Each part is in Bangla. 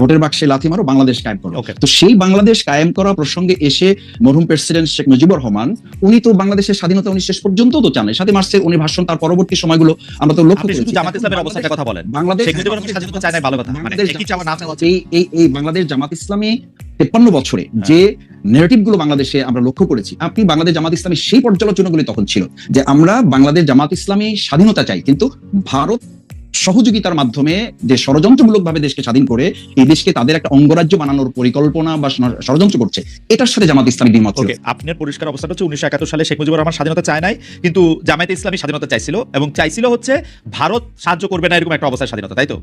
ভোটের বাক্সে লাথি মারো বাংলাদেশ কায়েম করো। তো সেই বাংলাদেশ কায়েম করা প্রসঙ্গে এসে মরহুম প্রেসিডেন্ট শেখ মুজিবুর রহমান উনি তো বাংলাদেশের স্বাধীনতা উনি শেষ পর্যন্ত তো চান সাথে মার্চের উনি ভাষণ তার পরবর্তী সময়গুলো আমরা তো লক্ষ্য করেছি। জামাত ইসলামের অবস্থানের কথা বলেন। বাংলাদেশ শেখ মুজিবুর রহমান স্বাধীনতা চায় না ভালো কথা। মানে এই এই এই বাংলাদেশ জামাত ইসলামী তেপ্পান্ন বছরে যে নেগেটিভগুলো বাংলাদেশে আমরা লক্ষ্য করেছি আপনি বাংলাদেশ জামাত ইসলামী সেই পর্যালোচনাগুলি তখন ছিল যে আমরা বাংলাদেশ জামাত ইসলামী স্বাধীনতা চাই কিন্তু ভারত সহযোগিতার মাধ্যমে যে ষড়যন্ত্রমূলক ভাবে দেশকে স্বাধীন করে এই দেশকে তাদের একটা অঙ্গরাজ্য বানানোর পরিকল্পনা বা ষড়যন্ত্র করছে এটার সাথে জামাত ইসলামী দ্বিমত আপনার পরিষ্কার অবস্থাটা হচ্ছে উনিশশো একাত্তর সালে শেখ মুজিবুর রহমান স্বাধীনতা চায় নাই কিন্তু জামায়াতে ইসলামী স্বাধীনতা চাইছিল এবং চাইছিল হচ্ছে ভারত সাহায্য করবে না এরকম একটা অবস্থায় স্বাধীনতা তাই তো?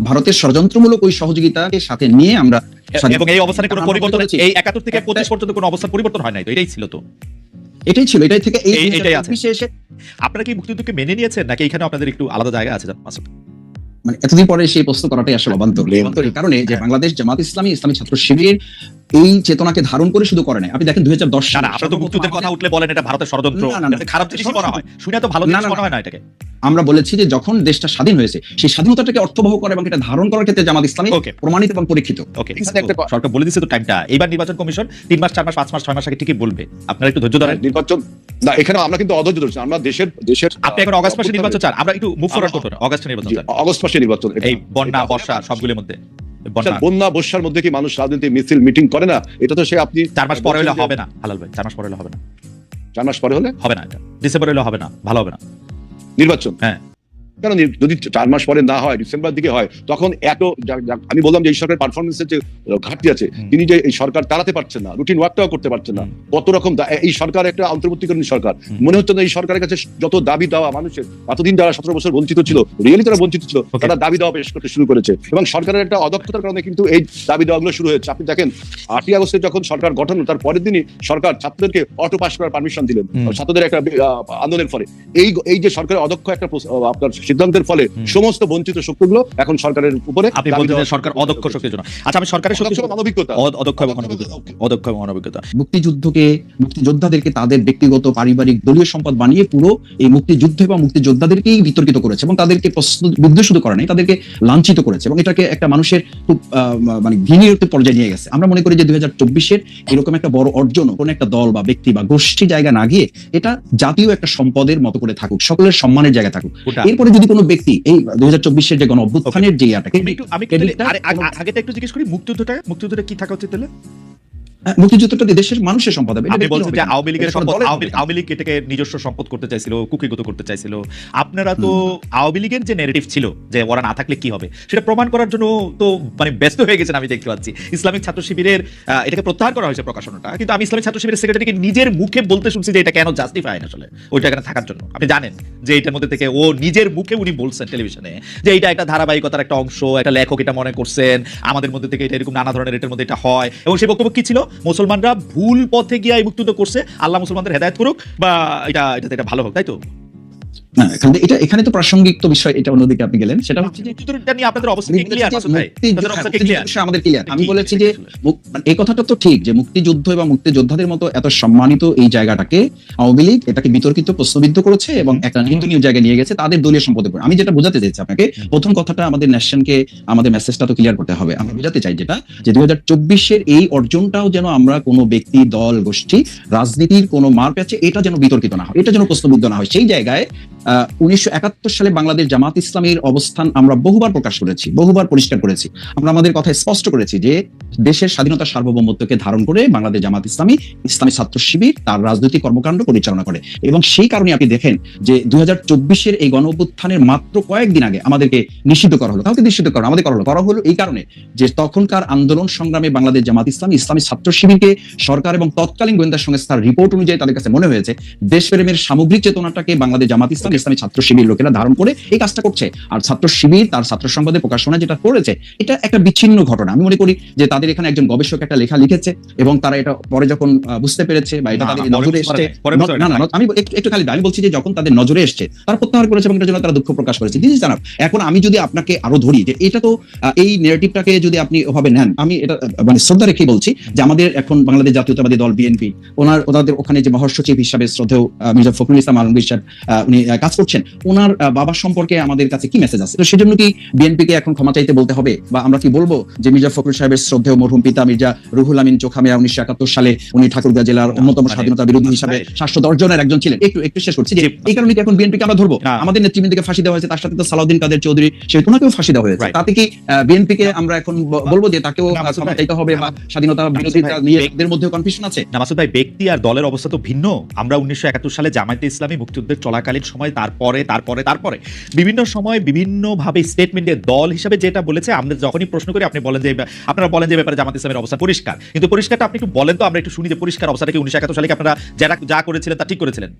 ভারতের ষড়যন্ত্রমূলক ওই সহযোগিতাকে সাথে নিয়ে আমরা এবং এই অবস্থানে কোনো পরিবর্তন এই একাত্তর থেকে একটা- পঁচিশ পর্যন্ত কোনো অবস্থার পরিবর্তন হয় নাই তো এটাই ছিল তো। এটাই ছিল এটাই থেকে এই এটাই আছে। 2024 এসে আপনারা কি মুক্তিযুদ্ধকে মেনে নিয়েছেন নাকি এখানে আপনাদের একটু আলাদা জায়গা আছে মাসুদ মানে এতদিন পরে সেই প্রশ্ন করাটাই আসলে অবান্তর অবান্তর এই কারণে যে হ্যাঁ। বাংলাদেশ জামাত ইসলামী ইসলামী ছাত্র শিবির এই চেতনাকে ধারণ করে শুধু করে নাই। আপনি দেখেন দুই হাজার দশ আপনারা তো মুক্তিযুদ্ধের কথা উঠলে বলেন এটা ভারতের ষড়যন্ত্র। খারাপ জিনিস মনে হয়। শুনে তো ভালো জিনিস মনে হয় না এটাকে। আমরা বলেছি যে যখন দেশটা স্বাধীন হয়েছে সেই স্বাধীনতাটাকে অর্থবহ করে এবং এটা ধারণ করার ক্ষেত্রে জামাত ইসলামী প্রমাণিত এবং পরীক্ষিত। সরকার বলে দিচ্ছে তো টাইমটা এবার নির্বাচন কমিশন তিন মাস চার মাস পাঁচ মাস ছয় মাস আগে ঠিকই বলবে। আপনারা একটু ধৈর্য ধরেন। নির্বাচন না এখানে আমরা কিন্তু অধৈর্য ধরছি আমরা দেশের দেশের আপনি এখন অগস্ট মাসে নির্বাচন চান। আমরা একটু মুভ ফরওয়ার্ড করতে অগস্ট নির্বাচন অগস্ট মাসে নির্বাচন এটা- এই বন্যা বর্ষা সবগুলোর মধ্যে। বন্যা। বন্যা বর্ষার মধ্যে কি মানুষ রাজনীতি মিছিল মিটিং করে না? এটা তো সে আপনি চার মাস পরে হলে হবে না হালাল ভাই চার মাস পরে হলে হবে না। চার মাস পরে হলে? হবে না এটা। ডিসেম্বর হলে হবে না ভালো হবে না। নির্বাচন? হ্যাঁ। নি- যদি চার মাস পরে না হয় ডিসেম্বর দিকে হয় তখন এত আমি বললাম যে এই সরকার পারফরমেন্সের যে ঘাটতি আছে তিনি যে এই সরকার পারছেন না রুটিন ওয়ার্কটাও করতে পারছেন না কত রকম এই সরকার একটা অন্তর্বর্তীকালীন সরকার। মনে হচ্ছে না এই সরকারের কাছে যত দাবি দেওয়া মানুষের এতদিন যারা সতেরো বছর বঞ্চিত ছিল রিয়েলি তারা বঞ্চিত ছিল তারা দাবি দেওয়া পেশ করতে শুরু করেছে। এবং সরকারের একটা অদক্ষতার কারণে কিন্তু এই দাবি দেওয়াগুলো শুরু হয়েছে। আপনি দেখেন আটই আগস্টে যখন সরকার গঠন তার পরের দিনই সরকার ছাত্রদেরকে অটো পাস করার পারমিশন দিলেন। ছাত্রদের একটা আন্দোলনের ফলে। এই এই যে সরকারের অদক্ষ একটা আপনার সিদ্ধান্তের ফলে সমস্ত বঞ্চিত শক্তিগুলো এখন সরকারের উপরে আপনি বলছেন সরকার অদক্ষ শক্তির জন্য। আচ্ছা আমি সরকারের শক্তি অদক্ষ মানবিকতা। অদক্ষ এবং অনভিজ্ঞতা অদক্ষ এবং অনভিজ্ঞতা মুক্তিযুদ্ধকে মুক্তিযোদ্ধাদেরকে তাদের ব্যক্তিগত পারিবারিক দলীয় সম্পদ বানিয়ে পুরো এই মুক্তিযুদ্ধ এবং মুক্তিযোদ্ধাদেরকেই বিতর্কিত করেছে এবং তাদেরকে প্রশ্ন বিদ্ধ শুধু করে নাই তাদেরকে লাঞ্ছিত করেছে এবং এটাকে একটা মানুষের খুব আহ, মানে ঘৃণীয় পর্যায়ে নিয়ে গেছে। আমরা মনে করি যে দুই হাজার চব্বিশের এরকম একটা বড় অর্জন কোন একটা দল বা ব্যক্তি বা গোষ্ঠী জায়গা না গিয়ে এটা জাতীয় একটা সম্পদের মতো করে থাকুক সকলের সম্মানের জায়গা থাকুক। এরপরে যদি কোনো ব্যক্তি এই দুই হাজার চব্বিশের যে গণ অভ্যুত্থানের যে আমি আগে- একটু জিজ্ঞেস করি মুক্তিযুদ্ধটা মুক্তিযুদ্ধটা কি থাকা উচিত তাহলে? মুক্তিযুদ্ধটা দেশের মানুষের সম্পদ হবে আপনি বলছেন যে আওয়ামী লীগের সম্পদ আওয়ামী লীগ এটাকে নিজস্ব সম্পদ করতে চাইছিল কুকিগত করতে চাইছিল। আপনারা তো আওয়ামী লীগের যে নেগেটিভ ছিল যে ওরা না থাকলে কি হবে সেটা প্রমাণ করার জন্য তো মানে ব্যস্ত হয়ে গেছেন আমি দেখতে পাচ্ছি। ইসলামিক ছাত্র শিবিরের এটাকে প্রত্যাহার করা হয়েছে প্রকাশনাটা। কিন্তু আমি ইসলামিক ছাত্র শিবিরের সেক্রেটারিকে নিজের মুখে বলতে শুনছি যে এটা কেন জাস্টিফাই না আসলে ওইটা এখানে থাকার জন্য। আপনি জানেন যে এটার মধ্যে থেকে ও নিজের মুখে উনি বলছেন টেলিভিশনে যে এটা একটা ধারাবাহিকতার একটা অংশ একটা লেখক এটা মনে করছেন আমাদের মধ্যে থেকে এটা এরকম নানা ধরনের এটার মধ্যে এটা হয়। এবং সেই বক্তব্য কি ছিল? মুসলমানরা ভুল পথে গিয়ে মুক্তিযুদ্ধ করছে, আল্লাহ মুসলমানদের হেদায়ত করুক বা এটা এটাতে এটা ভালো হোক, তাই তো? এটা এখানে তো প্রাসঙ্গিক তো বিষয় এটা অন্যদিকে আপনি গেলেন। সেটা হচ্ছে আমাদের ক্লিয়ার আমি বলেছি যে মানে এই কথাটা তো ঠিক যে মুক্তিযুদ্ধ এবং মুক্তিযোদ্ধাদের মতো এত সম্মানিত এই জায়গাটাকে আওয়ামী লীগ এটাকে বিতর্কিত প্রশ্নবিদ্ধ করেছে এবং একটা নিন্দনীয় জায়গায় নিয়ে গেছে তাদের দলীয় সম্পদে আমি যেটা বোঝাতে চাইছি আপনাকে প্রথম কথাটা আমাদের ন্যাশনকে আমাদের মেসেজটা তো ক্লিয়ার করতে হবে। আমরা বোঝাতে চাই যেটা যে দুই হাজার চব্বিশের এই অর্জনটাও যেন আমরা কোনো ব্যক্তি দল গোষ্ঠী রাজনীতির কোনো মার প্যাচে এটা যেন বিতর্কিত না হয় এটা যেন প্রশ্নবিদ্ধ না হয়। সেই জায়গায় উনিশশো একাত্তর সালে বাংলাদেশ জামাত ইসলামের অবস্থান আমরা বহুবার প্রকাশ করেছি, বহুবার পরিষ্কার করেছি। আমরা আমাদের কথা স্পষ্ট করেছি যে দেশের স্বাধীনতা সার্বভৌমত্বকে ধারণ করে বাংলাদেশ জামাত ইসলামী ইসলামী ছাত্র শিবির তার রাজনৈতিক কর্মকাণ্ড পরিচালনা করে। এবং সেই কারণে আপনি দেখেন যে দুই চব্বিশের এই গণ অভ্যুত্থানের মাত্র কয়েকদিন আগে আমাদেরকে নিষিদ্ধ করা হলো, কাউকে নিষিদ্ধ করা, আমাদের করা হলো। করা হলো এই কারণে যে তখনকার আন্দোলন সংগ্রামে বাংলাদেশ জামাত ইসলামী ইসলামী ছাত্র শিবিরকে সরকার এবং তৎকালীন গোয়েন্দা সংস্থার রিপোর্ট অনুযায়ী তাদের কাছে মনে হয়েছে, দেশপ্রেমের সামগ্রিক চেতনাটাকে বাংলাদেশ জামাত ইসলাম ইসলামী ছাত্র শিবির লোকেরা ধারণ করে এই কাজটা করছে। আর ছাত্র শিবির তার ছাত্র সংবাদে প্রকাশনা যেটা করেছে এটা একটা বিচ্ছিন্ন ঘটনা। আমি মনে করি যে তাদের এখানে একজন গবেষক একটা লেখা লিখেছে এবং তারা এটা পরে যখন বুঝতে পেরেছে বা এটা তাদের নজরে এসছে। ন- না আমি একটু- খালি আমি বলছি যে যখন তাদের নজরে এসছে তারা প্রত্যাহার করেছে এবং এটার জন্য তারা দুঃখ প্রকাশ করেছে। দিস জানাব এখন আমি যদি আপনাকে আরও ধরি যে এটা তো এই নেগেটিভটাকে যদি আপনি ওভাবে নেন আমি এটা মানে শ্রদ্ধা রেখে বলছি যে আমাদের এখন বাংলাদেশ জাতীয়তাবাদী দল বিএনপি ওনার ওনাদের ওখানে যে মহাসচিব হিসাবে শ্রদ্ধেয় মির্জা ফখরুল ইসলাম আলমগীর সাহেব উনি কাজ করছেন ওনার বাবার সম্পর্কে আমাদের কাছে কি মেসেজ আছে? তো সেজন্য কি বিএনপি কে এখন ক্ষমা চাইতে বলতে হবে? বা আমরা কি বলব যে মির্জা ফখরুল সাহেবের শ্রদ্ধেয় মরহুম পিতা মির্জা রুহুল আমিন চোখামিয়া উনিশশো একাত্তর সালে উনি ঠাকুরগাঁ জেলার অন্যতম মানে- স্বাধীনতা বিরোধী হিসাবে সাতশো দশ জনের একজন ছিলেন। একটু একটু শেষ করছি যে এই কারণে কি এখন বিএনপি কে আমরা ধরবো? আমাদের নেতৃবৃন্দকে ফাঁসি দেওয়া হয়েছে তার সাথে তো সালাউদ্দিন কাদের চৌধুরী সে ওনাকেও ফাঁসি দেওয়া হয়েছে. তাতে কি বিএনপি কে আমরা এখন বলব যে তাকেও ক্ষমা চাইতে হবে বা স্বাধীনতা বিরোধিতা নিয়ে ব্যক্তি- এদের মধ্যে কনফিউশন আছে? না ভাই ব্যক্তি আর দলের অবস্থা তো ভিন্ন। আমরা উনিশশো একাত্তর সালে জামায়াতে ইসলামী মুক্তিযুদ্ধের চলাকালীন সময় তারপরে তারপরে তারপরে। বিভিন্ন সময় বিভিন্নভাবে স্টেটমেন্টে দল হিসাবে যেটা বলেছে, আমরা যখনই প্রশ্ন করি, আপনি বলেন যে, আপনারা বলেন যে ব্যাপারে জামাত ইসলামের অবস্থা পরিষ্কার। কিন্তু পরিষ্কারটা আপনি একটু বলেন তো, আমরা একটু শুনি যে, পরিষ্কার অবস্থাটা কি উনিশশো একাত্তর সালে আপনারা যারা যা করেছিলেন তা ঠিক করেছিলেন?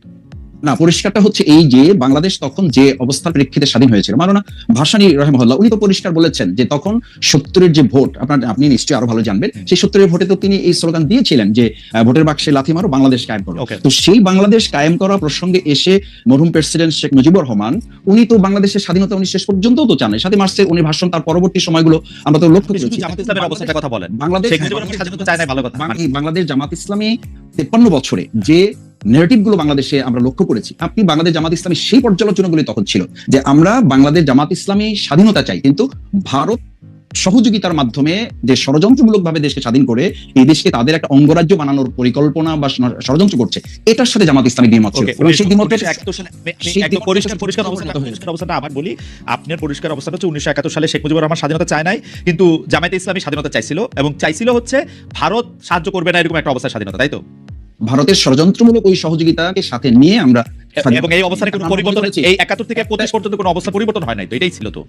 না পরিষ্কারটা হচ্ছে এই যে বাংলাদেশ তখন যে অবস্থার প্রেক্ষিতে স্বাধীন হয়েছিল। মাননা ভাসানী রহমহল্লা উনি তো পরিষ্কার বলেছেন যে তখন সত্তরের যে ভোট আপনার আপনি নিশ্চয়ই আরও ভালো জানবেন সেই সত্তরের ভোটে তো তিনি এই স্লোগান দিয়েছিলেন যে ভোটের বাক্সে লাথি মারো বাংলাদেশ কায়েম করো। তো সেই বাংলাদেশ কায়েম করা প্রসঙ্গে এসে মরহুম প্রেসিডেন্ট শেখ মুজিবুর রহমান উনি তো বাংলাদেশের স্বাধীনতা উনি শেষ পর্যন্ত তো চান সাথে মার্চের উনি ভাষণ তার পরবর্তী সময়গুলো আমরা তো লক্ষ্য করেছি। বাংলাদেশ বাংলাদেশ জামাত ইসলামী তেপ্পান্ন বছরে যে নেগেটিভগুলো বাংলাদেশে আমরা লক্ষ্য করেছি। আপনি বাংলাদেশ জামাত ইসলামী সেই পর্যালোচনাগুলি তখন ছিল যে আমরা বাংলাদেশ জামাত ইসলামী স্বাধীনতা চাই কিন্তু ভারত সহযোগিতার মাধ্যমে যে ষড়যন্ত্রমূলক ভাবে দেশকে স্বাধীন করে এই দেশকে তাদের একটা অঙ্গরাজ্য বানানোর পরিকল্পনা বা ষড়যন্ত্র করছে এটার সাথে জামাত ইসলামী দ্বিমত ছিল। এবং সেই দ্বিমতের পরিষ্কার অবস্থাটা আবার বলি আপনার পরিষ্কার অবস্থাটা হচ্ছে উনিশশো একাত্তর সালে শেখ মুজিবুর রহমান স্বাধীনতা চায় নাই কিন্তু জামায়াতে ইসলামী স্বাধীনতা চাইছিল এবং চাইছিল হচ্ছে ভারত সাহায্য করবে না এরকম একটা অবস্থার স্বাধীনতা তাই তো? ভারতের ষড়যন্ত্রমূলক ওই সহযোগিতাকে সাথে নিয়ে আমরা এবং এই অবস্থানে কোনো পরিবর্তন। এই একাত্তর থেকে পঁচিশ পর্যন্ত কোনো অবস্থা পরিবর্তন হয় নাই তো এটাই ছিল তো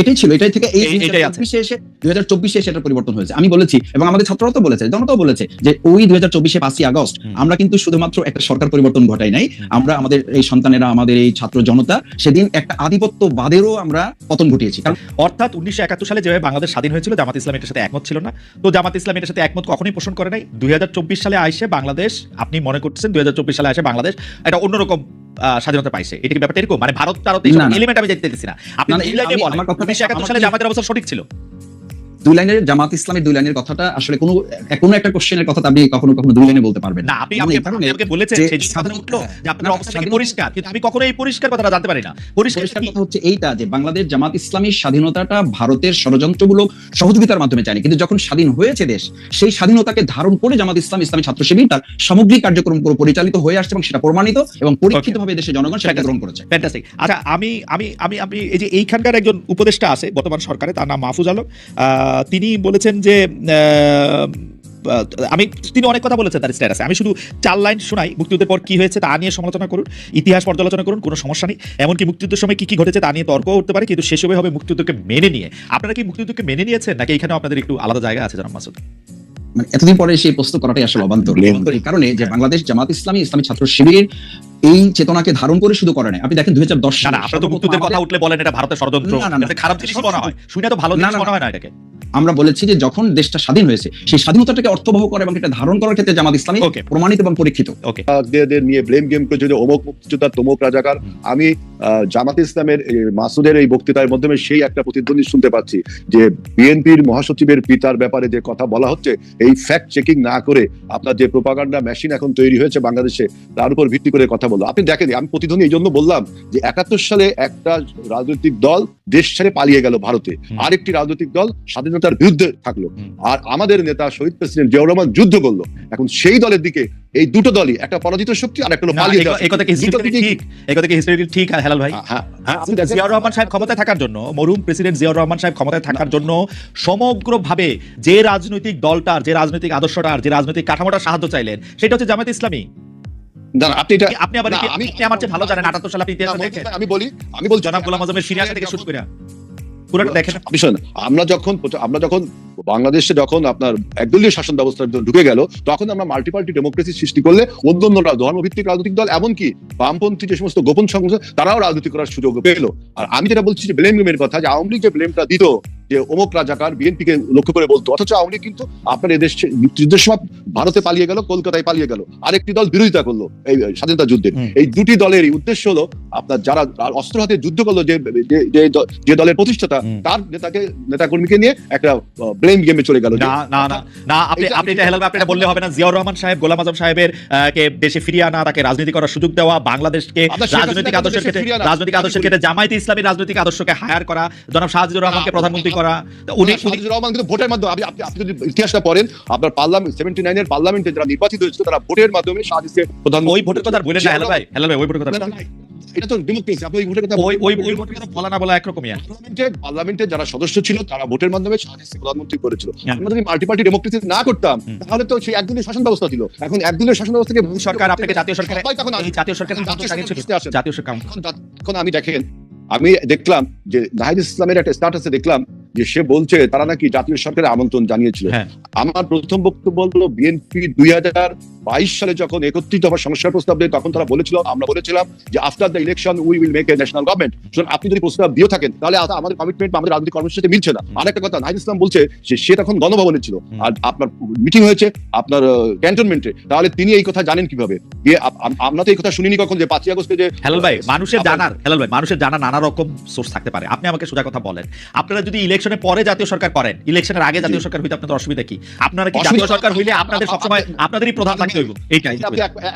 এটাই ছিল এটাই থেকে এই চব্বিশে এসে দুই হাজার চব্বিশে সেটা পরিবর্তন হয়েছে। আমি বলেছি এবং আমাদের ছাত্ররাও তো বলেছে জনতাও বলেছে যে ওই দুই হাজার চব্বিশে পাঁচই আগস্ট আমরা কিন্তু শুধুমাত্র একটা সরকার পরিবর্তন ঘটাই নাই। আমরা আমাদের এই সন্তানেরা আমাদের এই ছাত্র জনতা সেদিন একটা আধিপত্যবাদেরও আমরা পতন ঘটিয়েছি। কারণ অর্থাৎ উনিশশো একাত্তর সালে যেভাবে বাংলাদেশ স্বাধীন হয়েছিল জামাত ইসলাম এটার সাথে একমত ছিল না। তো জামাত ইসলাম এটার সাথে একমত কখনোই পোষণ করে নাই। দুই হাজার চব্বিশ সালে আসে বাংলাদেশ আপনি মনে করছেন দুই হাজার চব্বিশ সালে আসে বাংলাদেশ এটা অন্যরকম স্বাধীনতা পাইছে। এটা কি ব্যাপারটা এরকম? মানে ভারত না। এলিমেন্ট আমি যেতে দিচ্ছি না। আপনার সালে জামাতের অবস্থা সঠিক ছিল? দুই লাইনের জামাত ইসলামের দুই লাইনের কথাটা আসলে কোনো কোনো একটা কোশ্চেনের কথা আপনি কখনো কখনো দুই লাইনে বলতে পারবেন না। আপনি আমাকে বলেছেন যে সেই জন্য কথা স্বাধীন- উঠল যে আপনার অবস্থা পরিষ্কার কিন্তু আমি কখনো এই পরিষ্কার কথাটা জানতে পারি না। পরিষ্কার কথা হচ্ছে এইটা যে বাংলাদেশ জামাত ইসলামীর স্বাধীনতাটা ভারতের ষড়যন্ত্রমূলক সহযোগিতার মাধ্যমে চায়নি। কিন্তু যখন স্বাধীন হয়েছে দেশ সেই স্বাধীনতাকে ধারণ করে জামাত ইসলাম ইসলামী ছাত্র শিবির তার সামগ্রিক কার্যক্রম পুরো পরিচালিত হয়ে আসছে এবং সেটা প্রমাণিত এবং পরীক্ষিতভাবে দেশের জনগণ সেটা গ্রহণ করেছে। ফ্যান্টাস্টিক আচ্ছা আমি আমি আমি আমি এই যে এইখানকার একজন উপদেষ্টা আছে বর্তমান সরকারে তার নাম মাহফুজ আলম। আহ, তিনি বলেছেন যে আমি তিনি অনেক কথা বলেছেন তার স্ট্যাটাসে আমি শুধু চার লাইন শোনাই মুক্তিযুদ্ধের পর কি হয়েছে তা নিয়ে সমালোচনা করুন ইতিহাস পর্যালোচনা করুন কোনো সমস্যা নেই। এমনকি মুক্তিযুদ্ধের সময় কি কি ঘটেছে তা নিয়ে তর্ক উঠতে পারে কিন্তু শেষ হবে হবে মুক্তিযুদ্ধকে মেনে নিয়ে। আপনারা কি মুক্তিযুদ্ধকে মেনে নিয়েছেন নাকি এখানে আপনাদের একটু আলাদা জায়গা আছে জানাম মাসুদ? মানে এতদিন পরে সেই প্রশ্ন করাটাই আসলে অবান্তর। এই কারণে যে বাংলাদেশ জামাত ইসলামী ইসলামী ছাত্র শিবির এই চেতনাকে ধারণ করে শুধু করে নাই। আপনি দেখেন দুই হাজার দশ না না আপনারা তো মুক্তিযুদ্ধের কথা উঠলে বলেন এটা ভারতের ষড়যন্ত্র। না, না, না। খারাপ জিনিস মনে হয়। শুনে তো ভালো না, জিনিস না, মনে হয় না এটাকে। আমরা বলেছি যে যখন দেশটা স্বাধীন হয়েছে সেই স্বাধীনতাটাকে অর্থবহ করে এবং এটা ধারণ করার ক্ষেত্রে জামাত ইসলামী প্রমাণিত এবং পরীক্ষিত। নিয়ে ব্লেম গেম করে যদি অমুক মুক্তিযোদ্ধা তমুক রাজাকার। আমি জামাত ইসলামের মাসুদের এই বক্তৃতার মাধ্যমে সেই একটা প্রতিদ্বন্দ্বী শুনতে পাচ্ছি যে বিএনপির মহাসচিবের পিতার ব্যাপারে যে কথা বলা হচ্ছে এই ফ্যাক্ট চেকিং না করে আপনার যে প্রোপাগান্ডা মেশিন এখন তৈরি হয়েছে বাংলাদেশে তার উপর ভিত্তি করে কথা বলো আপনি দেখেন আমি প্রতিদ্বন্দ্বী এই জন্য বললাম যে একাত্তর সালে একটা রাজনৈতিক দল দেশ ছেড়ে পালিয়ে গেল ভারতে। আরেকটি রাজনৈতিক দল স্বাধীনতার বিরুদ্ধে থাকল। আর আমাদের নেতা শহীদ প্রেসিডেন্ট জিয়াউর রহমান যুদ্ধ করল। এখন সেই দলের দিকে এই দুটো দলই একটা পরাজিত শক্তি আর একটা হলো পালিয়ে যাওয়া এই কথা কি হিস্ট্রি ঠিক? এই কথা কি হিস্ট্রি ঠিক? আর হেলাল ভাই। হ্যাঁ, হ্যাঁ, দেখেন- জিয়াউর রহমান সাহেব ক্ষমতায় থাকার জন্য মরহুম প্রেসিডেন্ট জিয়াউর রহমান সাহেব ক্ষমতায় থাকার জন্য সমগ্রভাবে যে রাজনৈতিক দলটার যে রাজনৈতিক আদর্শটার যে রাজনৈতিক কাঠামোটার সাহায্য চাইলেন সেটা হচ্ছে জামাত ইসলামী। আপনি এটা আপনি আবার আমি- আমার চেয়ে ভালো জানেন আটাত্তর সালে আপনি ইতিহাস আমি বলি আমি বলছি জনাব গোলাম আজমের সিরিয়া থেকে শুরু করে। পুরোটা দেখেন আপনি শোনেন, আমরা যখন আমরা যখন বাংলাদেশে যখন আপনার একদলীয় শাসন ব্যবস্থার ভিতরে ঢুকে গেল তখন আমরা মাল্টিপার্টি ডেমোক্রেসি সৃষ্টি করলে অন্য অন্য ধর্মভিত্তিক রাজনৈতিক দল এমনকি বামপন্থী যে সমস্ত গোপন সংগঠন তারাও রাজনীতি করার সুযোগ পেল। আর আমি যেটা বলছি যে ব্লেম গেমের কথা যে আওয়ামী লীগ যে ব্লেমটা দিত যে অমুক রাজাকার বিএনপি কে লক্ষ্য করে বলতো অথচ আওয়ামী লীগ কিন্তু আপনার এদেশ যুদ্ধের সময় ভারতে পালিয়ে গেল কলকাতায় পালিয়ে গেল। আরেকটি দল বিরোধিতা করল এই স্বাধীনতা যুদ্ধের। এই দুটি দলেরই উদ্দেশ্য হলো আপনার যারা অস্ত্র হাতে যুদ্ধ করল যে যে- দলের প্রতিষ্ঠাতা। তার নেতাকে নেতাকর্মীকে নিয়ে একটা ব্লেম গেমে চলে গেল। না না না আপনি আপনি এটা হেলাল আপনি এটা বললে হবে না। জিয়াউর রহমান সাহেব গোলাম আজম সাহেবের কে দেশে ফিরিয়ে আনা তাকে রাজনীতি করার সুযোগ দেওয়া বাংলাদেশকে রাজনৈতিক আদর্শের ক্ষেত্রে রাজনৈতিক আদর্শের ক্ষেত্রে জামায়াতে ইসলামী রাজনৈতিক আদর্শকে হায়ার করা জনাব শাহজিদুর রহমানকে প্রধানমন্ত্রী করা উনি শাহজিদুর রহমান কিন্তু ভোটের মাধ্যমে আপনি আপনি- যদি ইতিহাসটা পড়েন আপনার পার্লামেন্ট সেভেন্টি নাইনের পার্লামেন্টে যারা নির্বাচিত হয়েছিল তারা ভোটের মাধ্যমে শাহজিদকে প্রধান ওই ভোটের কথা বললেন না হেলাল ভাই হেলাল ভাই ওই ভোটের কথা এটা তো ডেমোক্রেসি আপনি ওই ভোটের কথা ওই ওই ওই ভোটের কথা বলা না বলা একরকমই। পার্লামেন্টে পার্লামেন্টে যারা সদস্য ছিল তারা ভোটের মাধ্যমে প্রধানমন্ত্রী করেছিল। হ্যাঁ। আমরা যদি মাল্টি পার্টি ডেমোক্রেসি না করতাম তাহলে তো সেই একদিনের শাসন ব্যবস্থা ছিল। এখন একদিনের শাসন ব্যবস্থা থেকে সরকার আপনাকে জাতীয় সরকারে তখন জাতীয় সরকার জাতীয় সরকার এখন আমি দেখেন আমি দেখলাম যে নাহিদ ইসলামের একটা স্ট্যাটাসে দেখলাম যে সে বলছে তারা নাকি জাতীয় সরকারের আমন্ত্রণ জানিয়েছিল। হ্যাঁ। আমার প্রথম বক্তব্য হলো বিএনপি দুই হাজার বাইশ সালে যখন একত্রিত হওয়ার সংস্কার প্রস্তাব দেয় তখন তারা বলেছিল আমরা বলেছিলাম যে after the election we will make a national government সুতরাং আপনি যদি প্রস্তাব দিয়ে থাকেন তাহলে আমাদের কমিটমেন্ট আমাদের রাজনৈতিক কর্মসূচির সাথে মিলছে না। হুম। আরেকটা কথা নাহিদ ইসলাম বলছে যে সে তখন গণভবনে ছিল। আর আপনার মিটিং হয়েছে আপনার ক্যান্টনমেন্টে তাহলে তিনি এই কথা জানেন কীভাবে? আমরা তো এই কথা শুনিনি কখন যে পাঁচই আগস্টে যে হেলাল ভাই মানুষের জানার হেলাল ভাই মানুষের জানা নানা রকম সোর্স থাকতে পারে। আপনি আমাকে সোজা কথা বলেন। আপনারা যদি ইলেকশনের পরে জাতীয় সরকার করেন। ইলেকশনের আগে জাতীয় সরকার হইতে আপনাদের অসুবিধা কি? আপনারা কি জাতীয় সরকার হইলে আপনাদের সবসময় আপনাদেরই প্রধান থাকতে হইব। এইটাই।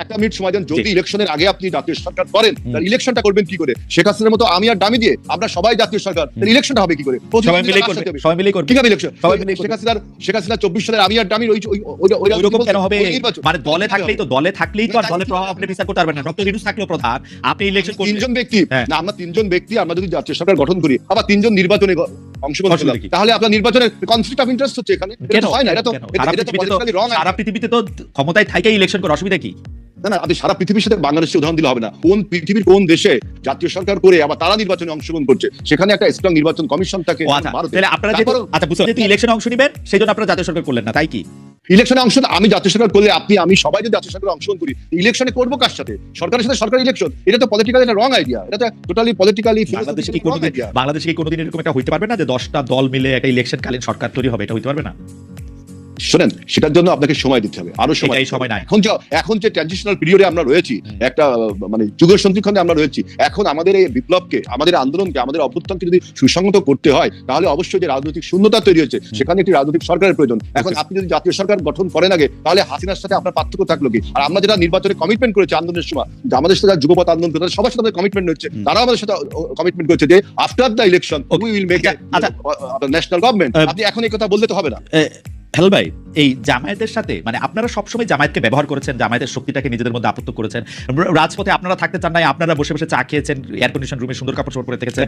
একটা মিনিট সময় দেন। যদি ইলেকশনের আগে আপনি জাতীয় সরকার করেন তাহলে ইলেকশনটা করবেন কি করে? শেখ হাসিনার মতো আমি আর দামি দিয়ে আমরা সবাই জাতীয় সরকার তাহলে ইলেকশনটা হবে কি করে? সবাই কার করবে। সবাই মিলেই করবে। কীভাবে ইলেকশন? সবাই মিলেই শেখ হাসিনার শেখ হাসিনা চব্বিশ সালের আমি আর দামির ওই ওই- ওই- ওইরকম কেন হবে? মানে দলে থাকলেই তো দলে থাকলেই তো আর না, দলের প্রভাব আপনি বিচার করতে পারবেন না। ডক্টর ইউনুস থাকলেও প্রধান। আপনি ইলেকশন তিনজন ব্যক্তি। হ্যাঁ। না আমরা তিনজন ব্যক্তি আমরা যদি জাতীয় সরকার গঠন করি আবার তিনজন নির্বাচনে অংশগ্রহণ করলাম। কি? তাহলে আপনার নির্বাচনের কনফ্লিক্ট অফ ইন্টারেস্ট হচ্ছে এখানে। এটা হয় না এটা তো সারা পৃথিবীতে তো ক্ষমতায় থাকে ইলেকশন করে অসুবিধা কি? না না আপনি সারা পৃথিবীর সাথে বাংলাদেশের উদাহরণ দিলে হবে না। কোন পৃথিবীর কোন দেশে জাতীয় সরকার করে আবার তারা নির্বাচনে অংশগ্রহণ করছে? সেখানে একটা স্ট্রং নির্বাচন কমিশন থাকে আচ্ছা ভারতে তাহলে আপনারা আচ্ছা বুঝতে যেহেতু ইলেকশনে অংশ নেবেন সেই জন্য আপনারা জাতীয় সরকার করলেন না তাই কি? ইলেকশনে অংশ আমি জাতীয় সরকার করলে আপনি আমি সবাই যদি জাতীয় সরকার অংশগ্রহণ করি ইলেকশনে করব কার সাথে? সরকারের সাথে সরকার ইলেকশন এটা তো পলিটিক্যাল এটা রং আইডিয়া এটা তো টোটালি পলিটিক্যালি বাংলাদেশে কি কোনোদিন বাংলাদেশে কি কোনোদিন এরকম একটা হইতে পারবে না যে দশটা দল মিলে একটা ইলেকশন কালীন সরকার তৈরি হবে এটা হইতে পারবে না? শোনেন সেটার জন্য আপনাকে সময় দিতে হবে আরও সময়। সময় নাই। এখন যে এখন যে ট্রানজিশনাল পিরিয়ডে আমরা রয়েছি একটা মানে যুগের সন্ধিক্ষণে আমরা রয়েছি এখন আমাদের এই বিপ্লবকে আমাদের আন্দোলনকে আমাদের অভ্যুত্থানকে যদি সুসংগত করতে হয় তাহলে অবশ্যই যে রাজনৈতিক শূন্যতা তৈরি হচ্ছে সেখানে একটি রাজনৈতিক সরকারের প্রয়োজন। এখন আপনি যদি জাতীয় সরকার গঠন করেন আগে তাহলে হাসিনার সাথে আপনার পার্থক্য থাকল কি? আর আমরা যেটা নির্বাচনে কমিটমেন্ট করেছি আন্দোলনের সময় যে আমাদের সাথে যারা যুবপথ আন্দোলন করে সবার সাথে আমাদের কমিটমেন্ট হচ্ছে। তারাও আমাদের সাথে কমিটমেন্ট করেছে যে after the election we will make. National government আপনি এখন এই কথা বললে তো হবে না। হেল ভাই, এই জামায়াতের সাথে মানে আপনারা সবসময় জামায়াতকে ব্যবহার করেছেন, জামায়াতের শক্তিটাকে নিজেদের মধ্যে আপত্ত করেছেন রাজপথে আপনারা থাকতে চান নাই, আপনারা বসে বসে চা খেয়েছেন এয়ার কন্ডিশন রুমে সুন্দর কাপড় চোপড় পরে থেকেছেন।